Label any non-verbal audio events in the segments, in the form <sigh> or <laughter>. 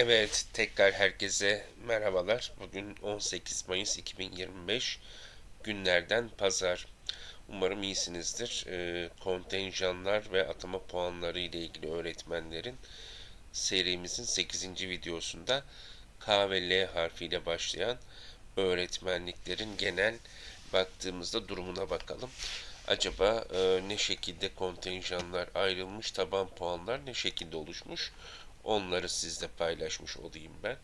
Evet, tekrar herkese merhabalar. Bugün 18 Mayıs 2025 günlerden pazar. Umarım iyisinizdir. Ee, kontenjanlar ve atama puanları ile ilgili öğretmenlerin serimizin 8. videosunda K ve L harfiyle başlayan öğretmenliklerin genel baktığımızda durumuna bakalım. Acaba e, ne şekilde kontenjanlar ayrılmış, taban puanlar ne şekilde oluşmuş? Onları sizle paylaşmış olayım ben.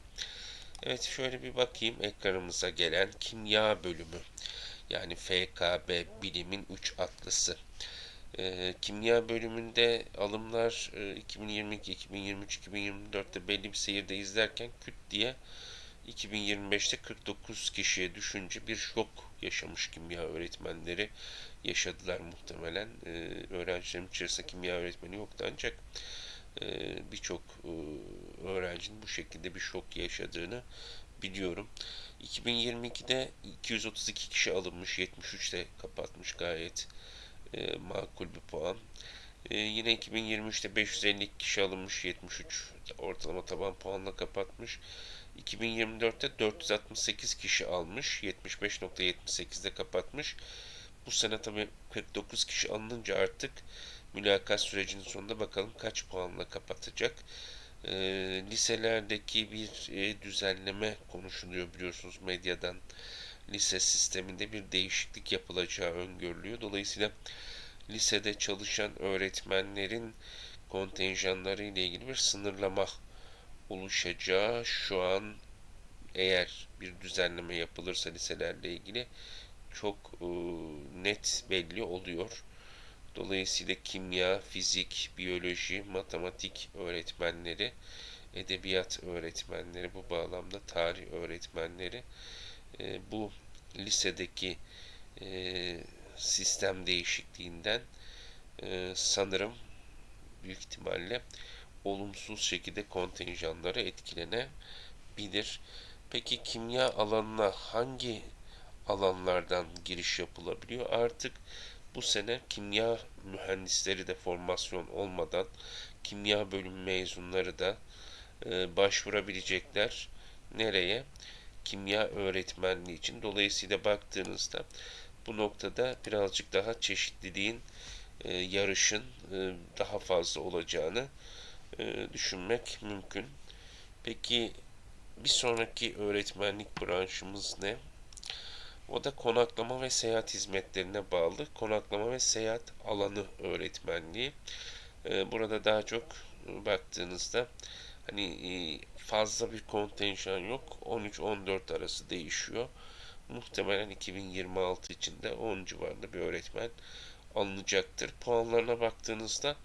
Evet şöyle bir bakayım ekranımıza gelen kimya bölümü. Yani FKB bilimin 3 atlısı. E, kimya bölümünde alımlar e, 2022, 2023, 2024'te belli bir seyirde izlerken küt diye 2025'te 49 kişiye düşünce bir şok yaşamış kimya öğretmenleri yaşadılar muhtemelen. E, öğrencilerim içerisinde kimya öğretmeni yoktu ancak birçok e, öğrencinin bu şekilde bir şok yaşadığını biliyorum. 2022'de 232 kişi alınmış, 73'te kapatmış gayet e, makul bir puan. yine 2023'te 550 kişi alınmış, 73 ortalama taban puanla kapatmış. 2024'te 468 kişi almış, 75.78'de kapatmış. Bu sene tabii 49 kişi alınınca artık mülakat sürecinin sonunda bakalım kaç puanla kapatacak. E, liselerdeki bir e, düzenleme konuşuluyor biliyorsunuz medyadan. Lise sisteminde bir değişiklik yapılacağı öngörülüyor. Dolayısıyla lisede çalışan öğretmenlerin kontenjanları ile ilgili bir sınırlama oluşacağı şu an eğer bir düzenleme yapılırsa liselerle ilgili çok e, net belli oluyor. Dolayısıyla kimya, fizik, biyoloji, matematik öğretmenleri, edebiyat öğretmenleri, bu bağlamda tarih öğretmenleri e, bu lisedeki e, sistem değişikliğinden e, sanırım büyük ihtimalle olumsuz şekilde kontenjanları etkilenebilir. Peki kimya alanına hangi alanlardan giriş yapılabiliyor? Artık bu sene kimya mühendisleri de formasyon olmadan kimya bölümü mezunları da e, başvurabilecekler. Nereye? Kimya öğretmenliği için. Dolayısıyla baktığınızda bu noktada birazcık daha çeşitliliğin, e, yarışın e, daha fazla olacağını e, düşünmek mümkün. Peki bir sonraki öğretmenlik branşımız ne? O da konaklama ve seyahat hizmetlerine bağlı. Konaklama ve seyahat alanı öğretmenliği. Ee, burada daha çok baktığınızda hani e, fazla bir kontenjan yok. 13-14 arası değişiyor. Muhtemelen 2026 içinde 10 civarında bir öğretmen alınacaktır. Puanlarına baktığınızda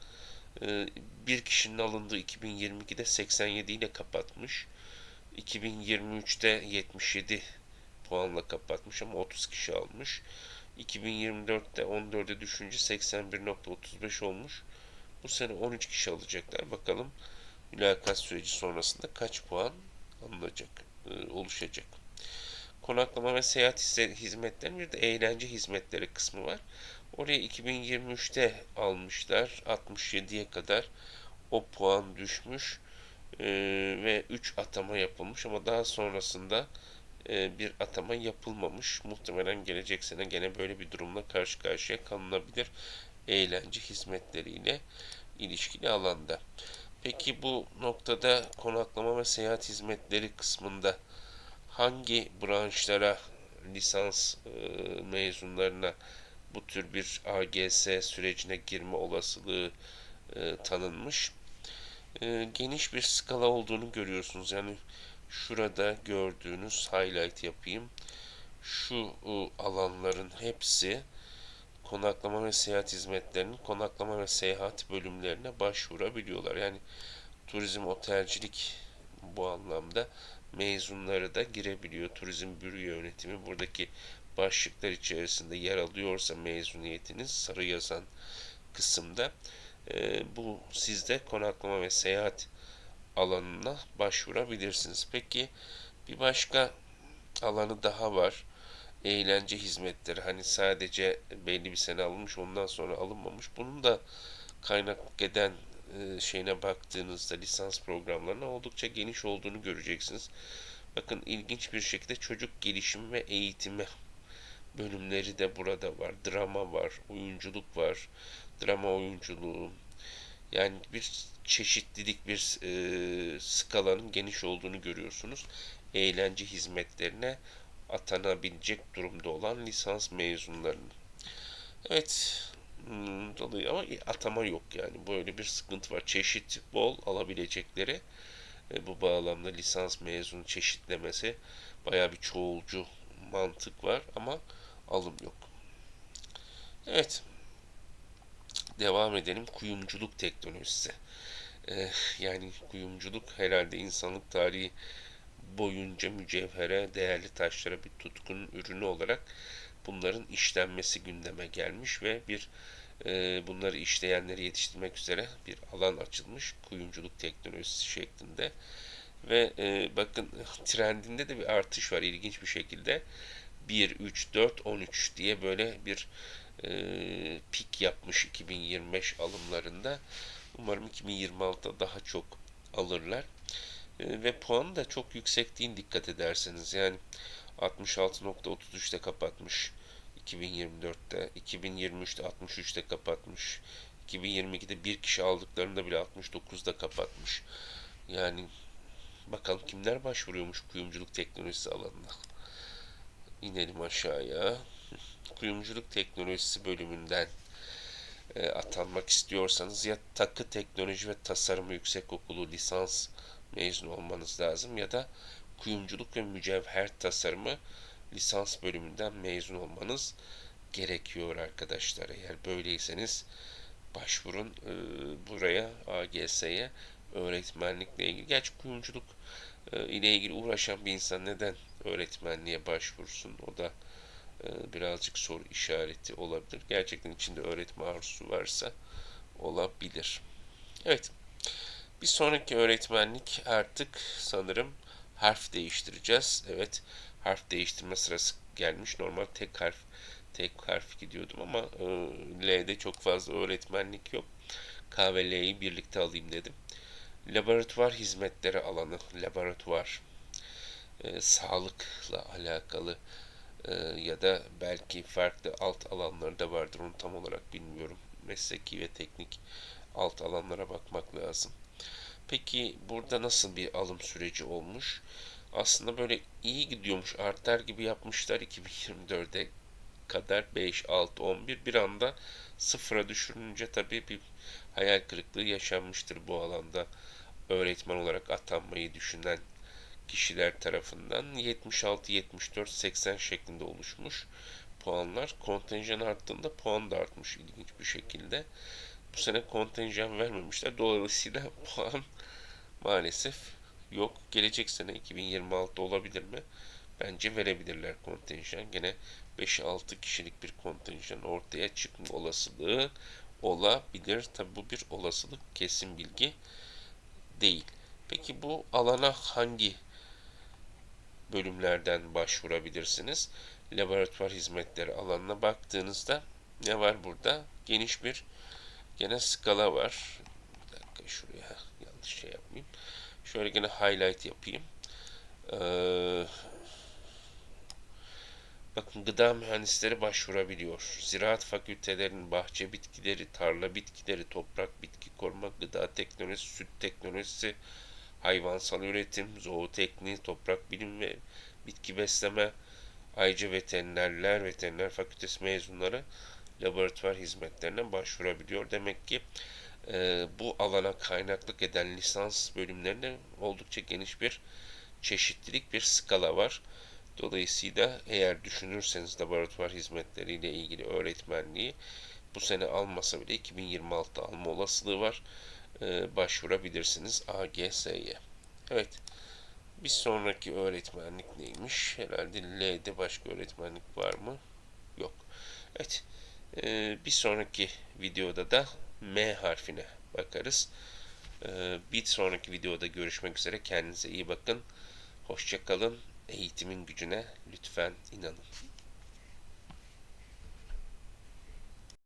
e, bir kişinin alındığı 2022'de 87 ile kapatmış. 2023'te 77 puanla kapatmış ama 30 kişi almış. 2024'te 14'e düşünce 81.35 olmuş. Bu sene 13 kişi alacaklar. Bakalım mülakat süreci sonrasında kaç puan alınacak, e, oluşacak. Konaklama ve seyahat hizmetlerinin bir de eğlence hizmetleri kısmı var. Oraya 2023'te almışlar. 67'ye kadar o puan düşmüş ee, ve 3 atama yapılmış ama daha sonrasında e, bir atama yapılmamış. Muhtemelen gelecek sene gene böyle bir durumla karşı karşıya kalınabilir eğlence hizmetleriyle ilişkili alanda. Peki bu noktada konaklama ve seyahat hizmetleri kısmında hangi branşlara lisans e, mezunlarına bu tür bir AGS sürecine girme olasılığı e, tanınmış? E, geniş bir skala olduğunu görüyorsunuz. Yani şurada gördüğünüz highlight yapayım. Şu alanların hepsi konaklama ve seyahat hizmetlerinin konaklama ve seyahat bölümlerine başvurabiliyorlar. Yani turizm otelcilik bu anlamda mezunları da girebiliyor. Turizm bürü yönetimi buradaki başlıklar içerisinde yer alıyorsa mezuniyetiniz sarı yazan kısımda e, bu sizde konaklama ve seyahat alanına başvurabilirsiniz. Peki bir başka alanı daha var. Eğlence hizmetleri. Hani sadece belli bir sene alınmış ondan sonra alınmamış. Bunun da kaynak eden e, şeyine baktığınızda lisans programlarına oldukça geniş olduğunu göreceksiniz. Bakın ilginç bir şekilde çocuk gelişimi ve eğitimi bölümleri de burada var. Drama var, oyunculuk var, drama oyunculuğu. Yani bir çeşitlilik, bir e, skalanın geniş olduğunu görüyorsunuz. Eğlence hizmetlerine atanabilecek durumda olan lisans mezunlarının. Evet, hmm, dolayı ama atama yok yani. Böyle bir sıkıntı var. Çeşit bol alabilecekleri. E, bu bağlamda lisans mezunu çeşitlemesi baya bir çoğulcu mantık var ama alım yok. Evet. Devam edelim. Kuyumculuk teknolojisi. Ee, yani kuyumculuk herhalde insanlık tarihi boyunca mücevhere, değerli taşlara bir tutkunun ürünü olarak bunların işlenmesi gündeme gelmiş ve bir e, bunları işleyenleri yetiştirmek üzere bir alan açılmış kuyumculuk teknolojisi şeklinde. Ve e, bakın <laughs> trendinde de bir artış var ilginç bir şekilde. 1, 3, 4, 13 diye böyle bir e, pik yapmış 2025 alımlarında. Umarım 2026'da daha çok alırlar. E, ve puan da çok yüksek değil dikkat ederseniz. Yani 66.33'te kapatmış 2024'te, 2023'te 63'te kapatmış. 2022'de bir kişi aldıklarında bile 69'da kapatmış. Yani bakalım kimler başvuruyormuş kuyumculuk teknolojisi alanına. İnelim aşağıya. Kuyumculuk teknolojisi bölümünden e, atanmak istiyorsanız ya takı teknoloji ve tasarım yüksek okulu lisans mezun olmanız lazım ya da kuyumculuk ve mücevher tasarımı lisans bölümünden mezun olmanız gerekiyor arkadaşlar. Eğer böyleyseniz başvurun e, buraya AGS'ye öğretmenlikle ilgili. Gerçi kuyumculuk e, ile ilgili uğraşan bir insan neden öğretmenliğe başvursun? O da birazcık soru işareti olabilir. Gerçekten içinde öğretme arzusu varsa olabilir. Evet. Bir sonraki öğretmenlik artık sanırım harf değiştireceğiz. Evet. Harf değiştirme sırası gelmiş. Normal tek harf tek harf gidiyordum ama e, L'de çok fazla öğretmenlik yok. K ve L'yi birlikte alayım dedim. Laboratuvar hizmetleri alanı, laboratuvar, e, sağlıkla alakalı e, ya da belki farklı alt alanları da vardır. Onu tam olarak bilmiyorum. Mesleki ve teknik alt alanlara bakmak lazım. Peki burada nasıl bir alım süreci olmuş? Aslında böyle iyi gidiyormuş. Artar gibi yapmışlar 2024'e kadar 5, 6, 11 bir anda sıfıra düşürünce tabii bir hayal kırıklığı yaşanmıştır bu alanda öğretmen olarak atanmayı düşünen kişiler tarafından 76, 74, 80 şeklinde oluşmuş puanlar. Kontenjan arttığında puan da artmış ilginç bir şekilde. Bu sene kontenjan vermemişler. Dolayısıyla <laughs> puan maalesef yok. Gelecek sene 2026 olabilir mi? Bence verebilirler kontenjan. Gene 5-6 kişilik bir kontenjan ortaya çıkma olasılığı olabilir. Tabi bu bir olasılık kesin bilgi değil. Peki bu alana hangi bölümlerden başvurabilirsiniz? Laboratuvar hizmetleri alanına baktığınızda ne var burada? Geniş bir gene skala var. Bir dakika şuraya yanlış şey yapmayayım. Şöyle gene highlight yapayım. Ee, Bakın gıda mühendisleri başvurabiliyor. Ziraat fakültelerinin bahçe bitkileri, tarla bitkileri, toprak bitki koruma, gıda teknolojisi, süt teknolojisi, hayvansal üretim, zootekniği, toprak bilim ve bitki besleme, ayrıca veterinerler, veteriner fakültesi mezunları laboratuvar hizmetlerine başvurabiliyor. Demek ki e, bu alana kaynaklık eden lisans bölümlerinde oldukça geniş bir çeşitlilik, bir skala var. Dolayısıyla eğer düşünürseniz laboratuvar hizmetleriyle ilgili öğretmenliği bu sene almasa bile 2026'da alma olasılığı var. Ee, başvurabilirsiniz AGS'ye. Evet. Bir sonraki öğretmenlik neymiş? Herhalde L'de başka öğretmenlik var mı? Yok. Evet. Ee, bir sonraki videoda da M harfine bakarız. Ee, bir sonraki videoda görüşmek üzere. Kendinize iyi bakın. Hoşçakalın eğitimin gücüne lütfen inanın.